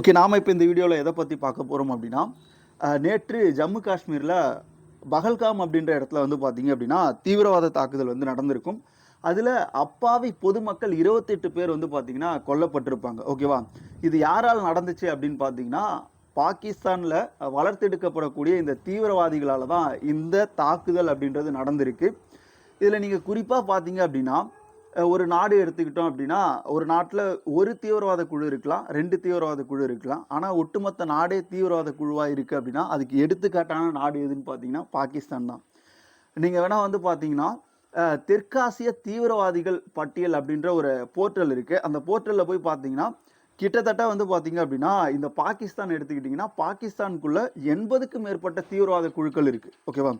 Okay நாம் இப்போ இந்த வீடியோவில் எதை பற்றி பார்க்க போகிறோம் அப்படின்னா நேற்று ஜம்மு காஷ்மீரில் பகல்காம் அப்படின்ற இடத்துல வந்து பார்த்தீங்க அப்படின்னா தீவிரவாத தாக்குதல் வந்து நடந்திருக்கும். அதில் அப்பாவி பொதுமக்கள் இருபத்தெட்டு பேர் வந்து பார்த்தீங்கன்னா கொல்லப்பட்டிருப்பாங்க. ஓகேவா? இது யாரால் நடந்துச்சு அப்படின்னு பார்த்தீங்கன்னா பாகிஸ்தானில் வளர்த்தெடுக்கப்படக்கூடிய இந்த தீவிரவாதிகளால் தான் இந்த தாக்குதல் அப்படின்றது நடந்திருக்கு. இதில் நீங்கள் குறிப்பாக பார்த்தீங்க அப்படின்னா ஒரு நாடு எடுத்துக்கிட்டோம் அப்படின்னா ஒரு நாட்டில் ஒரு தீவிரவாத குழு இருக்கலாம் ரெண்டு தீவிரவாத குழு இருக்கலாம். ஆனால் ஒட்டுமொத்த நாடே தீவிரவாத குழுவாக இருக்குது அப்படின்னா அதுக்கு எடுத்துக்காட்டான நாடு எதுன்னு பார்த்தீங்கன்னா பாகிஸ்தான் தான். நீங்கள் வேணால் வந்து பார்த்தீங்கன்னா தெற்காசிய தீவிரவாதிகள் பட்டியல் அப்படின்ற ஒரு போர்ட்டல் இருக்குது அந்த போர்ட்டலில் போய் பார்த்தீங்கன்னா கிட்டத்தட்ட வந்து பார்த்தீங்க அப்படின்னா இந்த பாகிஸ்தான் எடுத்துக்கிட்டிங்கன்னா பாகிஸ்தானுக்குள்ளே எண்பதுக்கும் மேற்பட்ட தீவிரவாத குழுக்கள் இருக்குது ஓகேவா?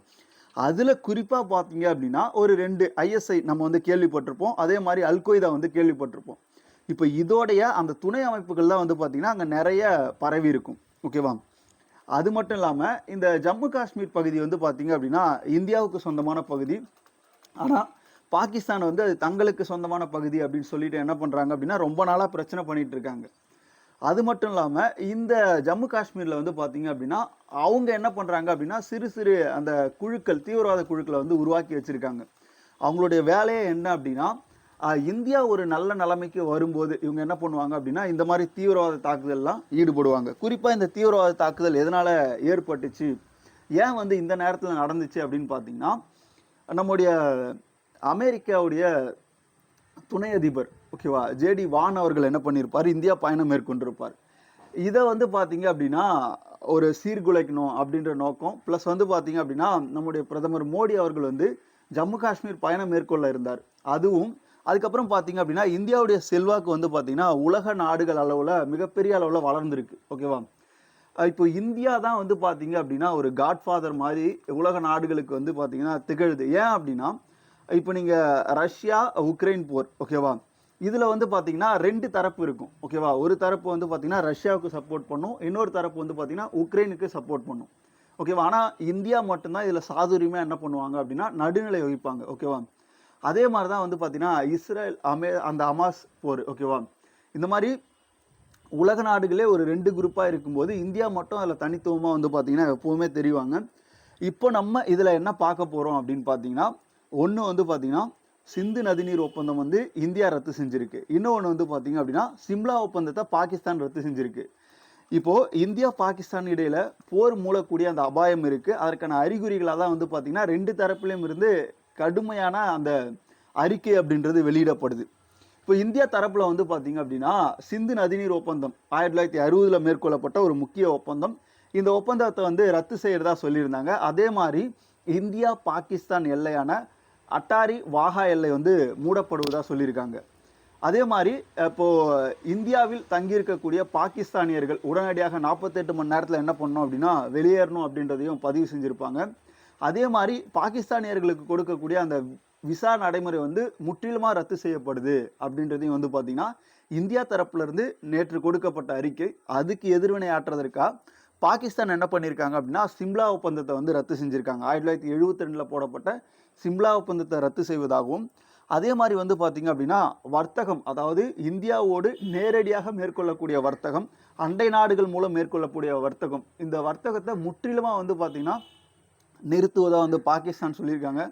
அதில் குறிப்பாக பார்த்தீங்க அப்படின்னா ஒரு ரெண்டு ஐஎஸ்ஐ நம்ம வந்து கேள்விப்பட்டிருப்போம். அதே மாதிரி அல்கொய்தா வந்து கேள்விப்பட்டிருப்போம். இப்போ இதோடைய அந்த துணை அமைப்புகள் தான் வந்து பார்த்தீங்கன்னா அங்கே நிறைய பரவி இருக்கும். ஓகேவா அது மட்டும் இல்லாமல் இந்த ஜம்மு காஷ்மீர் பகுதி வந்து பார்த்தீங்க அப்படின்னா இந்தியாவுக்கு சொந்தமான பகுதி. ஆனால் பாகிஸ்தான் வந்து அது தங்களுக்கு சொந்தமான பகுதி அப்படின்னு சொல்லிட்டு என்ன பண்ணுறாங்க அப்படின்னா ரொம்ப நாளாக பிரச்சனை பண்ணிகிட்டு இருக்காங்க. அது மட்டும் இல்லாமல் இந்த ஜம்மு காஷ்மீரில் வந்து பார்த்தீங்க அப்படின்னா அவங்க என்ன பண்ணுறாங்க அப்படின்னா சிறு சிறு அந்த குழுக்கள் தீவிரவாத குழுக்களை வந்து உருவாக்கி வச்சுருக்காங்க. அவங்களுடைய வேலையே என்ன அப்படின்னா இந்தியா ஒரு நல்ல நிலைமைக்கு வரும்போது இவங்க என்ன பண்ணுவாங்க அப்படின்னா இந்த மாதிரி தீவிரவாத தாக்குதல்லாம் ஈடுபடுவாங்க. குறிப்பாக இந்த தீவிரவாத தாக்குதல் எதனால் ஏற்பட்டுச்சு ஏன் வந்து இந்த நேரத்தில் நடந்துச்சு அப்படின்னு பார்த்தீங்கன்னா நம்முடைய அமெரிக்காவுடைய துணை அதிபர் ஓகேவா ஜேடி வான் அவர்கள் என்ன பண்ணியிருப்பார் இந்தியா பயணம் மேற்கொண்டிருப்பார். இதை வந்து பார்த்தீங்க அப்படின்னா ஒரு சீர்குலைக்கணும் அப்படின்ற நோக்கம். ப்ளஸ் வந்து பார்த்தீங்க அப்படின்னா நம்முடைய பிரதமர் மோடி அவர்கள் வந்து ஜம்மு காஷ்மீர் பயணம் மேற்கொள்ள இருந்தார். அதுவும் அதுக்கப்புறம் பார்த்தீங்க அப்படின்னா இந்தியாவுடைய செல்வாக்கு வந்து பார்த்தீங்கன்னா உலக நாடுகள் அளவில் மிகப்பெரிய அளவில் வளர்ந்துருக்கு. ஓகேவா இப்போ இந்தியா தான் வந்து பார்த்தீங்க அப்படின்னா ஒரு காட்ஃபாதர் மாதிரி உலக நாடுகளுக்கு வந்து பார்த்தீங்கன்னா திகழுது. ஏன் அப்படின்னா இப்போ நீங்கள் ரஷ்யா உக்ரைன் போர் ஓகேவா இதில் வந்து பார்த்தீங்கன்னா ரெண்டு தரப்பு இருக்கும் ஓகேவா ஒரு தரப்பு வந்து பார்த்தீங்கன்னா ரஷ்யாவுக்கு சப்போர்ட் பண்ணும் இன்னொரு தரப்பு வந்து பார்த்தீங்கன்னா உக்ரைனுக்கு சப்போர்ட் பண்ணும் ஓகேவா ஆனால் இந்தியா மட்டும்தான் இதில் சாதுரியமாக என்ன பண்ணுவாங்க அப்படின்னா நடுநிலை வகிப்பாங்க ஓகேவா அதே மாதிரி தான் வந்து பார்த்தீங்கன்னா இஸ்ரேல் அமே அந்த அமாஸ் போர் ஓகேவா இந்த மாதிரி உலக நாடுகளே ஒரு ரெண்டு குரூப்பாக இருக்கும்போது இந்தியா மட்டும் அதில் தனித்துவமாக வந்து பார்த்தீங்கன்னா எப்போவுமே தெரிவாங்க. இப்போ நம்ம இதில் என்ன பார்க்க போகிறோம் அப்படின்னு பார்த்தீங்கன்னா ஒன்று வந்து பார்த்தீங்கன்னா சிந்து நதிநீர் ஒப்பந்தம் வந்து இந்தியா ரத்து செஞ்சிருக்கு. இன்னொன்று வந்து பார்த்தீங்க அப்படின்னா சிம்லா ஒப்பந்தத்தை பாகிஸ்தான் ரத்து செஞ்சிருக்கு. இப்போது இந்தியா பாகிஸ்தான் இடையில் போர் மூலக்கூடிய அந்த அபாயம் இருக்குது அதற்கான அறிகுறிகளாக தான் வந்து பார்த்தீங்கன்னா ரெண்டு தரப்புலையும் இருந்து கடுமையான அந்த அறிக்கை அப்படின்றது வெளியிடப்படுது. இப்போ இந்தியா தரப்பில் வந்து பார்த்தீங்க அப்படின்னா சிந்து நதிநீர் ஒப்பந்தம் ஆயிரத்தி தொள்ளாயிரத்தி அறுபதில் மேற்கொள்ளப்பட்ட ஒரு முக்கிய ஒப்பந்தம். இந்த ஒப்பந்தத்தை வந்து ரத்து செய்கிறதா சொல்லியிருந்தாங்க. அதே மாதிரி இந்தியா பாகிஸ்தான் எல்லையான அட்டாரி வாகா எல்லை வந்து மூடப்படுவதாக சொல்லியிருக்காங்க. அதே மாதிரி இப்போது இந்தியாவில் தங்கியிருக்கக்கூடிய பாகிஸ்தானியர்கள் உடனடியாக நாற்பத்தெட்டு மணி நேரத்தில் என்ன பண்ணோம் அப்படின்னா வெளியேறணும் அப்படின்றதையும் பதிவு செஞ்சுருப்பாங்க. அதே மாதிரி பாகிஸ்தானியர்களுக்கு கொடுக்கக்கூடிய அந்த விசா நடைமுறை வந்து முற்றிலுமாக ரத்து செய்யப்படுது அப்படின்றதையும் வந்து பார்த்தீங்கன்னா இந்தியா தரப்புலேருந்து நேற்று கொடுக்கப்பட்ட அறிக்கை அதுக்கு எதிர்வினை ஆற்றுவதற்காக பாகிஸ்தான் என்ன பண்ணியிருக்காங்க அப்படின்னா சிம்லா ஒப்பந்தத்தை வந்து ரத்து செஞ்சுருக்காங்க. ஆயிரத்தி தொள்ளாயிரத்தி எழுபத்தி ரெண்டில் போடப்பட்ட சிம்லா ஒப்பந்தத்தை ரத்து செய்வதாகவும் அதே மாதிரி வந்து பார்த்தீங்க அப்படின்னா வர்த்தகம் அதாவது இந்தியாவோடு நேரடியாக மேற்கொள்ளக்கூடிய வர்த்தகம் அண்டை நாடுகள் மூலம் மேற்கொள்ளக்கூடிய வர்த்தகம் இந்த வர்த்தகத்தை முற்றிலுமாக வந்து பார்த்தீங்கன்னா நிறுத்துவதாக வந்து பாகிஸ்தான் சொல்லியிருக்காங்க.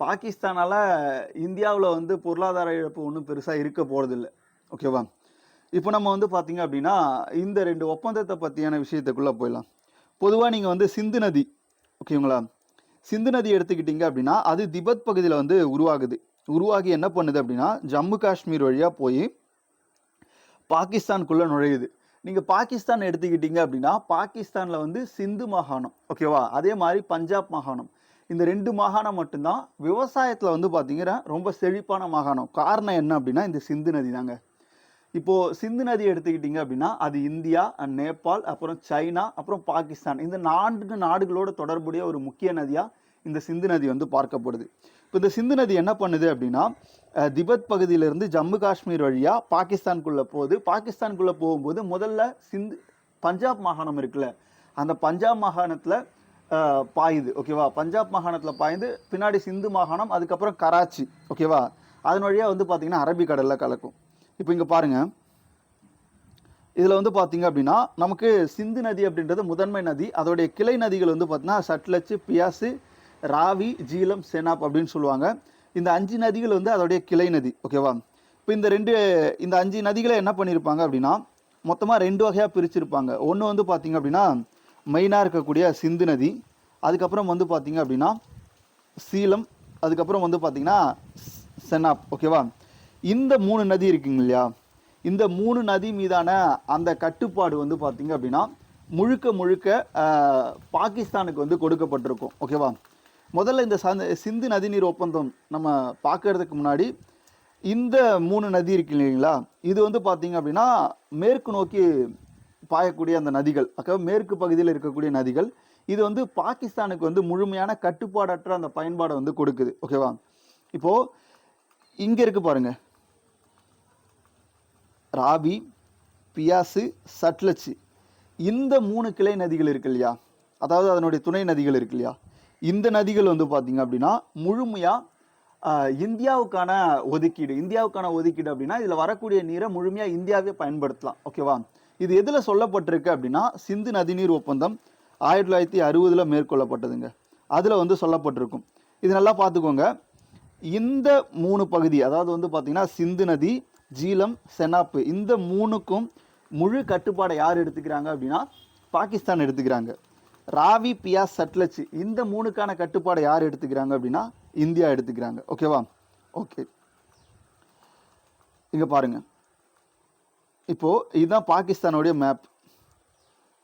பாகிஸ்தானால் இந்தியாவில் வந்து பொருளாதார இழப்பு ஒன்றும் பெருசாக இருக்க போகிறதில்ல ஓகேவா? இப்போ நம்ம வந்து பார்த்தீங்க அப்படின்னா இந்த ரெண்டு ஒப்பந்தத்தை பற்றியான விஷயத்துக்குள்ளே போயிடலாம். பொதுவாக நீங்கள் வந்து சிந்து நதி ஓகேங்களா? சிந்து நதி எடுத்துக்கிட்டீங்க அப்படின்னா அது திபெத் பகுதியில் வந்து உருவாகுது. உருவாகி என்ன பண்ணுது அப்படின்னா ஜம்மு காஷ்மீர் வழியாக போய் பாகிஸ்தானுக்குள்ளே நுழையுது. நீங்கள் பாகிஸ்தான் எடுத்துக்கிட்டீங்க அப்படின்னா பாகிஸ்தானில் வந்து சிந்து மாகாணம் ஓகேவா? அதே மாதிரி பஞ்சாப் மாகாணம். இந்த ரெண்டு மாகாணம் மட்டும்தான் விவசாயத்தில் வந்து பார்த்தீங்கன்னா ரொம்ப செழிப்பான மாகாணம். காரணம் என்ன அப்படின்னா இந்த சிந்து நதி தாங்க. இப்போ சிந்து நதி எடுத்துக்கிட்டீங்க அப்படின்னா அது இந்தியா அண்ட் நேபாள் அப்புறம் சைனா அப்புறம் பாகிஸ்தான். இந்த நான்கு நாடுகளோட தொடர்புடைய ஒரு முக்கிய நதியா இந்த சிந்து நதி வந்து பார்க்கப்படுது. இப்போ இந்த சிந்து நதி என்ன பண்ணுது அப்படின்னா திபத் பகுதியிலிருந்து ஜம்மு காஷ்மீர் வழியாக பாகிஸ்தான்குள்ளே போகுது. பாகிஸ்தான்குள்ளே போகும்போது முதல்ல சிந்து பஞ்சாப் மாகாணம் இருக்குல்ல அந்த பஞ்சாப் மாகாணத்தில் பாயுது ஓகேவா பஞ்சாப் மாகாணத்தில் பாய்ந்து பின்னாடி சிந்து மாகாணம் அதுக்கப்புறம் கராச்சி ஓகேவா அதன் வழியாக வந்து பார்த்தீங்கன்னா அரபிக்கடலில் கலக்கும். இப்போ இங்கே பாருங்கள் இதில் வந்து பார்த்தீங்க அப்படின்னா நமக்கு சிந்து நதி அப்படின்றது முதன்மை நதி. அதோடைய கிளை நதிகள் வந்து பார்த்தீங்கன்னா சட்லச்சு பியாசு ராவி ஜீலம் செனாப் அப்படின்னு சொல்லுவாங்க. இந்த அஞ்சு நதிகள் வந்து அதோடைய கிளை நதி ஓகேவா இப்போ இந்த ரெண்டு இந்த அஞ்சு நதிகளை என்ன பண்ணியிருப்பாங்க அப்படின்னா மொத்தமாக ரெண்டு வகையாக பிரிச்சிருப்பாங்க. ஒன்று வந்து பார்த்தீங்க அப்படின்னா மெயினாக இருக்கக்கூடிய சிந்து நதி. அதுக்கப்புறம் வந்து பார்த்தீங்க அப்படின்னா சீலம். அதுக்கப்புறம் வந்து பார்த்தீங்கன்னா செனாப் ஓகேவா இந்த மூணு நதி இருக்குங்க இல்லையா? இந்த மூணு நதி மீதான அந்த கட்டுப்பாடு வந்து பார்த்தீங்க அப்படின்னா முழுக்க முழுக்க பாகிஸ்தானுக்கு வந்து கொடுக்கப்பட்டிருக்கும். ஓகேவா முதல்ல இந்த சந்த சிந்து நதிநீர் ஒப்பந்தம் நம்ம பார்க்கறதுக்கு முன்னாடி இந்த மூணு நதி இருக்கு இல்லைங்களா? இது வந்து பார்த்தீங்க அப்படின்னா மேற்கு நோக்கி பாயக்கூடிய அந்த நதிகள் அக்கா மேற்கு பகுதியில் இருக்கக்கூடிய நதிகள் இது வந்து பாகிஸ்தானுக்கு வந்து முழுமையான கட்டுப்பாடற்ற அந்த பயன்பாடை வந்து கொடுக்குது. ஓகேவா இப்போது இங்கே இருக்கு பாருங்கள் ராவி பியாசு சட்லச்சு. இந்த மூணு கிளை நதிகள் இருக்கு இல்லையா? அதாவது அதனுடைய துணை நதிகள் இருக்கு இல்லையா? இந்த நதிகள் வந்து பார்த்தீங்க அப்படின்னா முழுமையாக இந்தியாவுக்கான ஒதுக்கீடு. இந்தியாவுக்கான ஒதுக்கீடு அப்படின்னா இதில் வரக்கூடிய நீரை முழுமையாக இந்தியாவே பயன்படுத்தலாம். ஓகேவா இது எதில் சொல்லப்பட்டிருக்கு அப்படின்னா சிந்து நதிநீர் ஒப்பந்தம் ஆயிரத்தி தொள்ளாயிரத்தி அறுபதில் மேற்கொள்ளப்பட்டதுங்க. அதில் வந்து சொல்லப்பட்டிருக்கும். இது நல்லா பார்த்துக்கோங்க இந்த மூணு பகுதி அதாவது வந்து பார்த்திங்கன்னா சிந்து நதி ஜீலம் செனாப்பு இந்த மூணுக்கும் முழு கட்டுப்பாடை யார் எடுத்துக்கிறாங்க அப்படின்னா பாகிஸ்தான் எடுத்துக்கிறாங்க. ராவி பியா சட்லச் இந்த மூணுக்கான கட்டுப்பாடை யார் எடுத்துக்கிறாங்க அப்படின்னா இந்தியா எடுத்துக்கிறாங்க. ஓகேவா ஓகே இங்க பாருங்க. இப்போ இதுதான் பாகிஸ்தானுடைய மேப்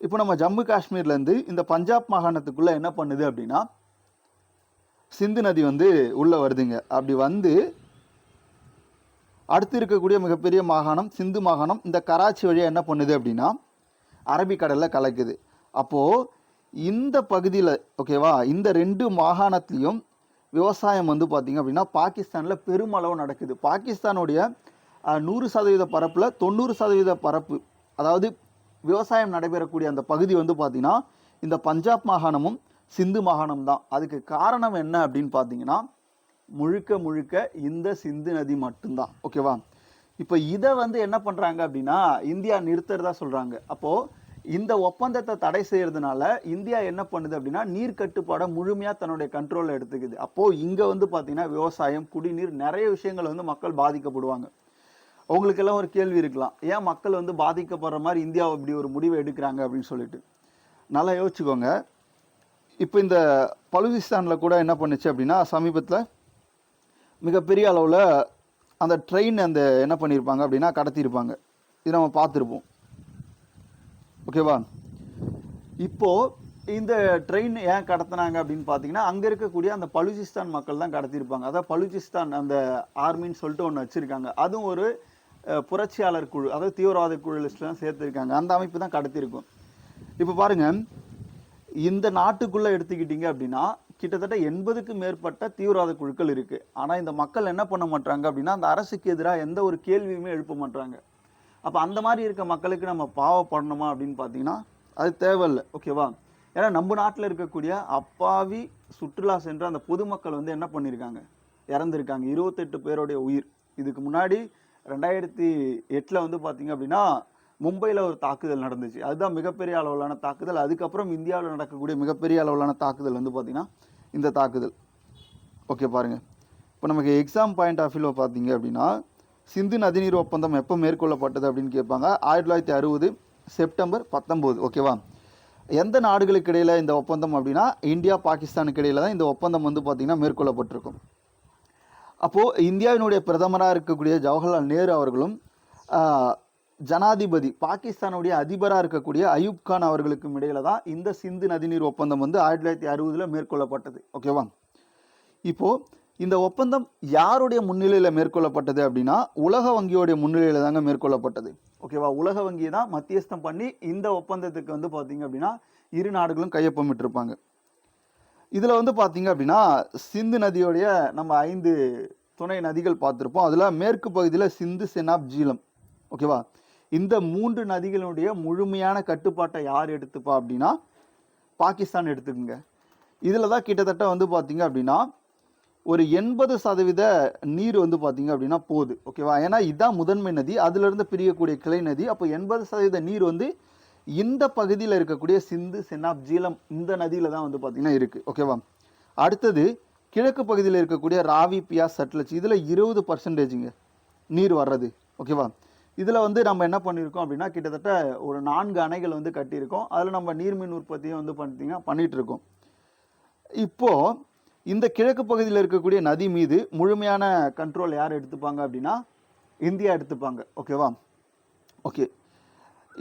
இப்போ நம்ம ஜம்மு காஷ்மீர்ல இருந்து இந்த பஞ்சாப் மாகாணத்துக்குள்ள என்ன பண்ணுது அப்படின்னா சிந்து நதி வந்து உள்ள வருதுங்க. அப்படி வந்து அடுத்து இருக்கக்கூடிய மிகப்பெரிய மாகாணம் சிந்து மாகாணம் இந்த கராச்சி வழியாக என்ன பண்ணுது அப்படின்னா அரபிக்கடலில் கலக்குது. அப்போ இந்த பகுதியில் ஓகேவா இந்த ரெண்டு மாகாணத்துலேயும் விவசாயம் வந்து பார்த்திங்க அப்படின்னா பாகிஸ்தானில் பெருமளவு நடக்குது. பாகிஸ்தானுடைய நூறு சதவீத பரப்பில் தொண்ணூறு சதவீத பரப்பு அதாவது விவசாயம் நடைபெறக்கூடிய அந்த பகுதி வந்து பார்த்திங்கன்னா இந்த பஞ்சாப் மாகாணமும் சிந்து மாகாணம் தான். அதுக்கு காரணம் என்ன அப்படின்னு பார்த்தீங்கன்னா முழுக்க முழுக்க இந்த சிந்து நதி மட்டும்தான். ஓகேவா இப்போ இதை வந்து என்ன பண்ணுறாங்க அப்படின்னா இந்தியா நிறுத்துறதா சொல்கிறாங்க அப்போது இந்த ஒப்பந்தத்தை தடை செய்கிறதுனால இந்தியா என்ன பண்ணுது அப்படின்னா நீர் கட்டுப்பாடை முழுமையாக தன்னுடைய கண்ட்ரோலில் எடுத்துக்குது. அப்போது இங்கே வந்து பார்த்தீங்கன்னா விவசாயம் குடிநீர் நிறைய விஷயங்கள் வந்து மக்கள் பாதிக்கப்படுவாங்க. அவங்களுக்கெல்லாம் ஒரு கேள்வி இருக்கலாம். ஏன் மக்கள் வந்து பாதிக்கப்படுற மாதிரி இந்தியா இப்படி ஒரு முடிவை எடுக்கிறாங்க அப்படின்னு சொல்லிட்டு? நல்லா யோசிச்சுக்கோங்க. இப்போ இந்த பலுசிஸ்தானில் கூட என்ன பண்ணுச்சு அப்படின்னா சமீபத்தில் மிகப்பெரிய அளவில் அந்த ட்ரெயின் அந்த என்ன பண்ணியிருப்பாங்க அப்படின்னா கடத்தியிருப்பாங்க இது நம்ம பார்த்துருப்போம். ஓகேவா இப்போது இந்த ட்ரெயின் ஏன் கடத்தினாங்க அப்படின்னு பார்த்தீங்கன்னா அங்கே இருக்கக்கூடிய அந்த பலுச்சிஸ்தான் மக்கள் தான் கடத்தியிருப்பாங்க அதாவது பலுச்சிஸ்தான் அந்த ஆர்மின்னு சொல்லிட்டு ஒன்று வச்சுருக்காங்க. அதுவும் ஒரு புரட்சியாளர் குழு அதாவது தீவிரவாத குழு லிஸ்ட்லாம் சேர்த்துருக்காங்க. அந்த அமைப்பு தான் கடத்தியிருக்கும் இப்போ பாருங்க இந்த நாட்டுக்குள்ளே எடுத்துக்கிட்டிங்க அப்படின்னா கிட்டத்தட்ட எண்பதுக்கு மேற்பட்ட தீவிரவாத குழுக்கள் இருக்கு. ஆனா இந்த மக்கள் என்ன பண்ண மாட்டாங்க அப்படின்னா அந்த அரசுக்கு எதிராக எந்த ஒரு கேள்வியுமே எழுப்ப மாட்டாங்க. அப்போ அந்த மாதிரி இருக்க மக்களுக்கு நம்ம பாவப்படணுமா அப்படின்னு பார்த்தீங்கன்னா அது தேவையில்லை. ஓகேவா ஏன்னா நம்ம நாட்டில் இருக்கக்கூடிய அப்பாவி சுற்றுலா சென்ற அந்த பொதுமக்கள் வந்து என்ன பண்ணியிருக்காங்க இறந்துருக்காங்க. இருபத்தெட்டு பேருடைய உயிர். இதுக்கு முன்னாடி ரெண்டாயிரத்தி எட்டில் வந்து பார்த்தீங்க அப்படின்னா மும்பையில் ஒரு தாக்குதல் நடந்துச்சு. அதுதான் மிகப்பெரிய அளவிலான தாக்குதல். அதுக்கப்புறம் இந்தியாவில் நடக்கக்கூடிய மிகப்பெரிய அளவிலான தாக்குதல் வந்து பார்த்தீங்கன்னா இந்த தாக்குதல். ஓகே பாருங்கள் இப்போ நமக்கு எக்ஸாம் பாயிண்ட் ஆஃப் வியூவில் பார்த்தீங்க அப்படின்னா சிந்து நதிநீர் ஒப்பந்தம் எப்போ மேற்கொள்ளப்பட்டது அப்படின்னு கேட்பாங்க. ஆயிரத்தி தொள்ளாயிரத்தி அறுபது செப்டம்பர் பத்தொம்போது ஓகேவா எந்த நாடுகளுக்கு இடையில் இந்த ஒப்பந்தம் அப்படின்னா இந்தியா பாகிஸ்தானுக்கு இடையில் தான் இந்த ஒப்பந்தம் வந்து பார்த்திங்கன்னா மேற்கொள்ளப்பட்டிருக்கும். அப்போது இந்தியாவினுடைய பிரதமராக இருக்கக்கூடிய ஜவஹர்லால் நேரு அவர்களும் ஜனாதிபதி பாகிஸ்தானுடைய அதிபராக இருக்கக்கூடிய அயூப் கான் அவர்களுக்கும் இடையில தான் இந்த சிந்து நதிநீர் ஒப்பந்தம் வந்து ஆயிரத்தி தொள்ளாயிரத்தி அறுபதில் மேற்கொள்ளப்பட்டது. ஓகேவா இப்போ இந்த ஒப்பந்தம் யாருடைய முன்னிலையில் மேற்கொள்ளப்பட்டது அப்படின்னா உலக வங்கியோடைய முன்னிலையில் தாங்க மேற்கொள்ளப்பட்டது. ஓகேவா உலக வங்கி தான் மத்தியஸ்தம் பண்ணி இந்த ஒப்பந்தத்துக்கு வந்து பார்த்தீங்க அப்படின்னா இரு நாடுகளும் கையொப்பமிட்டிருப்பாங்க. இதில் வந்து பார்த்தீங்க அப்படின்னா சிந்து நதியோடைய நம்ம ஐந்து துணை நதிகள் பார்த்துருப்போம். அதில் மேற்கு பகுதியில் சிந்து செனாப் ஜீலம். ஓகேவா இந்த மூன்று நதிகளுடைய முழுமையான கட்டுப்பாட்டை யார் எடுத்துப்பா அப்படின்னா பாகிஸ்தான் எடுத்துக்குங்க. இதில் தான் கிட்டத்தட்ட வந்து பார்த்தீங்க அப்படின்னா ஒரு எண்பது சதவீத நீர் வந்து பார்த்தீங்க அப்படின்னா போகுது. ஓகேவா ஏன்னா இதுதான் முதன்மை நதி அதிலிருந்து பிரியக்கூடிய கிளை நதி. அப்போ எண்பது சதவீத நீர் வந்து இந்த பகுதியில் இருக்கக்கூடிய சிந்து சென்னாப் ஜீலம் இந்த நதியில் தான் வந்து பார்த்திங்கன்னா இருக்குது ஓகேவா அடுத்தது கிழக்கு பகுதியில் இருக்கக்கூடிய ராவி பியாஸ் சட்லஜ் இதில் இருபது பர்சன்டேஜுங்க நீர் வர்றது. ஓகேவா இதில் வந்து நம்ம என்ன பண்ணியிருக்கோம் அப்படின்னா கிட்டத்தட்ட ஒரு நான்கு அணைகள் வந்து கட்டியிருக்கோம். அதில் நம்ம நீர்மின் உற்பத்தியும் வந்து பார்த்தீங்கன்னா பண்ணிகிட்டு இருக்கோம் இப்போது இந்த கிழக்கு பகுதியில் இருக்கக்கூடிய நதி மீது முழுமையான கண்ட்ரோல் யார் எடுத்துப்பாங்க அப்படின்னா இந்தியா எடுத்துப்பாங்க. ஓகேவா ஓகே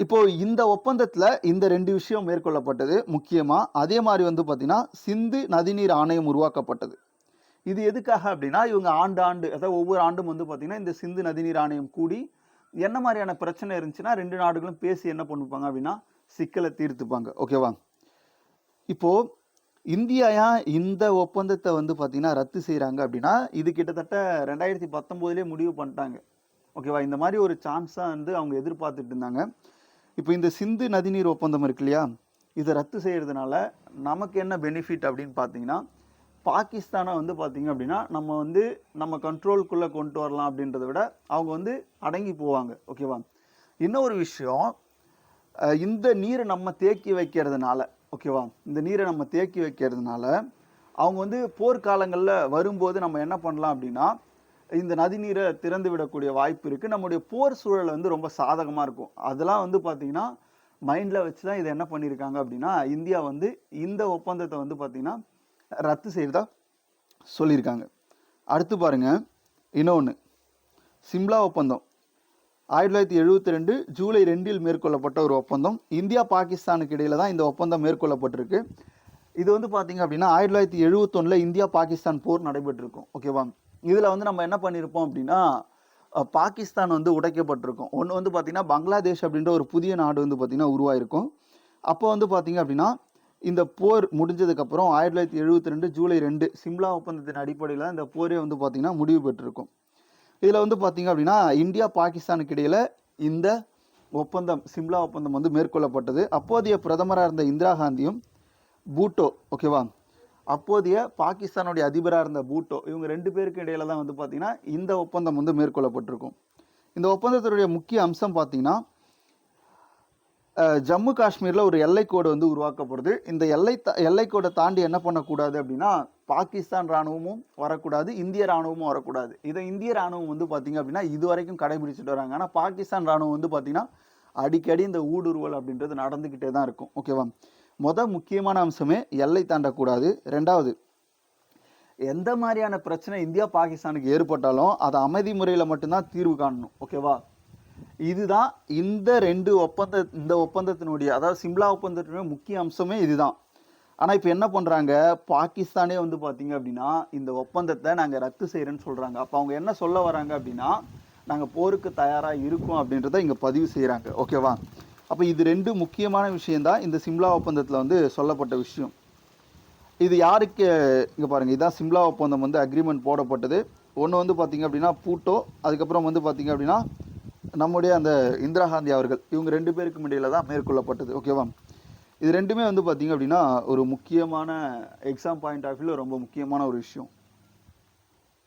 இப்போது இந்த ஒப்பந்தத்தில் இந்த ரெண்டு விஷயம் மேற்கொள்ளப்பட்டது முக்கியமாக அதே மாதிரி வந்து பார்த்திங்கன்னா சிந்து நதிநீர் ஆணையம் உருவாக்கப்பட்டது. இது எதுக்காக அப்படின்னா இவங்க ஆண்டு ஆண்டு அதாவது ஒவ்வொரு ஆண்டும் வந்து பார்த்தீங்கன்னா இந்த சிந்து நதிநீர் ஆணையம் கூடி என்ன மாதிரியான பிரச்சனை இருந்துச்சுன்னா ரெண்டு நாடுகளும் பேசி என்ன பண்ணிப்பாங்க அப்படின்னா சிக்கலை தீர்த்துப்பாங்க. ஓகேவா இப்போ இந்தியா ஏன் இந்த ஒப்பந்தத்தை வந்து பார்த்தீங்கன்னா ரத்து செய்கிறாங்க அப்படின்னா இது கிட்டத்தட்ட ரெண்டாயிரத்தி பத்தொம்போதுலேயே முடிவு பண்ணிட்டாங்க. ஓகேவா இந்த மாதிரி ஒரு சான்ஸாக வந்து அவங்க எதிர்பார்த்துட்டு இருந்தாங்க. இப்போ இந்த சிந்து நதிநீர் ஒப்பந்தம் இருக்கு இல்லையா? இதை ரத்து செய்கிறதுனால நமக்கு என்ன பெனிஃபிட் அப்படின்னு பார்த்தீங்கன்னா பாகிஸ்தானை வந்து பார்த்திங்க அப்படின்னா நம்ம வந்து நம்ம கண்ட்ரோல்குள்ளே கொண்டு வரலாம் அப்படின்றத விட அவங்க வந்து அடங்கி போவாங்க. ஓகேவா இன்னொரு விஷயம் இந்த நீரை நம்ம தேக்கி வைக்கிறதுனால ஓகேவா இந்த நீரை நம்ம தேக்கி வைக்கிறதுனால அவங்க வந்து போர்க்காலங்களில் வரும்போது நம்ம என்ன பண்ணலாம் அப்படின்னா இந்த நதிநீரை திறந்து விடக்கூடிய வாய்ப்பு இருக்குது நம்முடைய போர் சூழல் வந்து ரொம்ப சாதகமாக இருக்கும். அதெல்லாம் வந்து பார்த்தீங்கன்னா மைண்டில் வச்சு தான் இதை என்ன பண்ணியிருக்காங்க அப்படின்னா இந்தியா வந்து இந்த ஒப்பந்தத்தை வந்து பார்த்திங்கன்னா ரத்து செய்கிறதா சொல்லியிருக்காங்க. அடுத்து பாருங்கள் இன்னொன்று சிம்லா ஒப்பந்தம். ஆயிரத்தி தொள்ளாயிரத்தி எழுபத்தி ரெண்டு ஜூலை ரெண்டில் மேற்கொள்ளப்பட்ட ஒரு ஒப்பந்தம். இந்தியா பாகிஸ்தானுக்கு இடையில தான் இந்த ஒப்பந்தம் மேற்கொள்ளப்பட்டிருக்கு. இது வந்து பார்த்தீங்க அப்படின்னா ஆயிரத்தி தொள்ளாயிரத்தி எழுபத்தொன்னில் இந்தியா பாகிஸ்தான் போர் நடைபெற்றிருக்கும். ஓகேவா இதில் வந்து நம்ம என்ன பண்ணியிருப்போம் அப்படின்னா பாகிஸ்தான் வந்து உடைக்கப்பட்டிருக்கும். ஒன்று வந்து பார்த்தீங்கன்னா பங்களாதேஷ் அப்படின்ற ஒரு புதிய நாடு வந்து பார்த்திங்கன்னா உருவாயிருக்கும். அப்போ வந்து பார்த்திங்க அப்படின்னா இந்த போர் முடிஞ்சதுக்கப்புறம் ஆயிரத்தி தொள்ளாயிரத்தி எழுபத்தி ரெண்டு ஜூலை ரெண்டு சிம்லா ஒப்பந்தத்தின் அடிப்படையில் இந்த போரே வந்து பார்த்தீங்கன்னா முடிவு பெற்றிருக்கும். இதில் வந்து பார்த்தீங்க அப்படின்னா இந்தியா பாகிஸ்தானுக்கு இடையில் இந்த ஒப்பந்தம் சிம்லா ஒப்பந்தம் வந்து மேற்கொள்ளப்பட்டது. அப்போதைய பிரதமராக இருந்த இந்திரா காந்தியும் பூட்டோ ஓகேவா அப்போதைய பாகிஸ்தானுடைய அதிபராக இருந்த பூட்டோ இவங்க ரெண்டு பேருக்கு இடையில தான் வந்து பார்த்தீங்கன்னா இந்த ஒப்பந்தம் வந்து மேற்கொள்ளப்பட்டிருக்கும். இந்த ஒப்பந்தத்தினுடைய முக்கிய அம்சம் பார்த்தீங்கன்னா ஜம்மு காஷ்மீரில் ஒரு எல்லைக்கோடு வந்து உருவாக்கப்படுது. இந்த எல்லை தா- எல்லைக்கோடை தாண்டி என்ன பண்ணக்கூடாது அப்படின்னா பாகிஸ்தான் ராணுவமும் வரக்கூடாது இந்திய ராணுவமும் வரக்கூடாது. இதை இந்திய ராணுவம் வந்து பார்த்தீங்க அப்படின்னா இது வரைக்கும் கடைபிடிச்சிட்டு வராங்க. ஆனால் பாகிஸ்தான் ராணுவம் வந்து பார்த்திங்கன்னா அடிக்கடி இந்த ஊடுருவல் அப்படின்றது நடந்துக்கிட்டே தான் இருக்கும். ஓகேவா? மொதல் முக்கியமான அம்சமே எல்லை தாண்டக்கூடாது. ரெண்டாவது எந்த மாதிரியான பிரச்சனை இந்தியா பாகிஸ்தானுக்கு ஏற்பட்டாலும் அதை அமைதி முறையில் மட்டும்தான் தீர்வு காணணும். ஓகேவா? இதுதான் இந்த ரெண்டு ஒப்பந்த இந்த ஒப்பந்தத்தினுடைய அதாவது சிம்லா ஒப்பந்தத்தினுடைய முக்கிய அம்சமே இதுதான். ஆனால் இப்போ என்ன பண்ணுறாங்க பாகிஸ்தானே வந்து பார்த்தீங்க அப்படின்னா இந்த ஒப்பந்தத்தை நாங்கள் ரத்து செய்கிறேன்னு சொல்கிறாங்க அப்போ அவங்க என்ன சொல்ல வராங்க அப்படின்னா நாங்கள் போருக்கு தயாராக இருக்கோம் அப்படின்றத இங்கே பதிவு செய்கிறாங்க ஓகேவா அப்போ இது ரெண்டு முக்கியமான விஷயம்தான் இந்த சிம்லா ஒப்பந்தத்தில் வந்து சொல்லப்பட்ட விஷயம். இது யாருக்கு இங்கே பாருங்கள் இதான் சிம்லா ஒப்பந்தம் வந்து அக்ரிமெண்ட் போடப்பட்டது. ஒன்று வந்து பார்த்தீங்க அப்படின்னா பூட்டோ அதுக்கப்புறம் வந்து பார்த்தீங்க அப்படின்னா நம்முடைய அந்த இந்திரா காந்தி அவர்கள் இவங்க ரெண்டு பேருக்கும் இடையில தான் மேற்கொள்ளப்பட்டது ஓகேவா இது ரெண்டுமே வந்து பார்த்தீங்க அப்படின்னா ஒரு முக்கியமான எக்ஸாம் பாயிண்ட் ஆஃப் வியூவில் ரொம்ப முக்கியமான ஒரு விஷயம்.